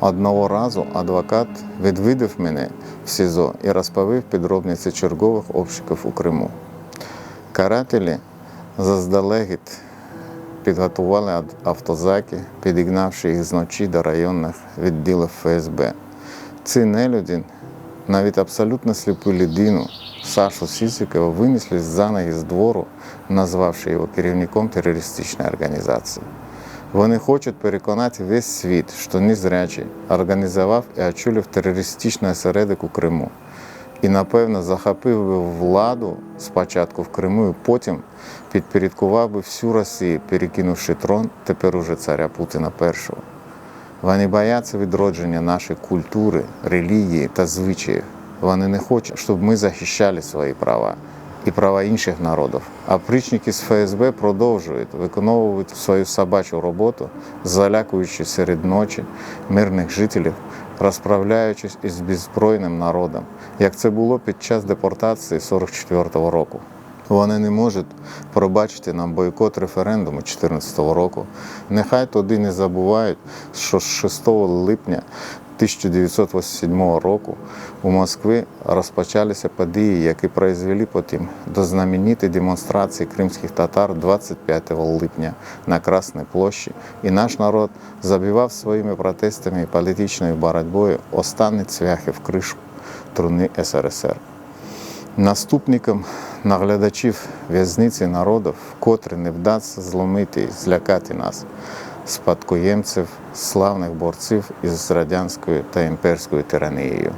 Одного разу адвокат відвідав мене в СІЗО і розповів підробниці чергових обшуків у Криму. Карателі заздалегідь підготували автозаки, підігнавши їх зночі до районних відділів ФСБ. Ці нелюді, навіть абсолютно сліпу людину, Сашу Сісікова, винесли за ноги з двору, назвавши його керівником терористичної організації. Вони хочуть переконати весь світ, що незрячий організував і очолив терористичний осередок у Криму. І, напевно, захопив би владу спочатку в Криму, і потім підпорядкував би всю Росію, перекинувши трон тепер уже царя Путіна І. Вони бояться відродження нашої культури, релігії та звичаїв. Вони не хочуть, щоб ми захищали свої права і права інших народів. А причники з ФСБ продовжують виконувати свою собачу роботу, залякуючи серед ночі мирних жителів, розправляючись із беззбройним народом, як це було під час депортації 44-го року. Вони не можуть пробачити нам бойкот референдуму 2014 року. Нехай туди не забувають, що з 6 липня 1987 року у Москві розпочалися події, які призвели потім до знаменитої демонстрації кримських татар 25 липня на Красній площі. І наш народ забивав своїми протестами і політичною боротьбою останні цвяхи в кришу труни СРСР. Наступникам наглядачів в'язниці народів, котрі не вдасться зломити і злякати нас, спадкоємців славних борців із радянською та імперською тиранією.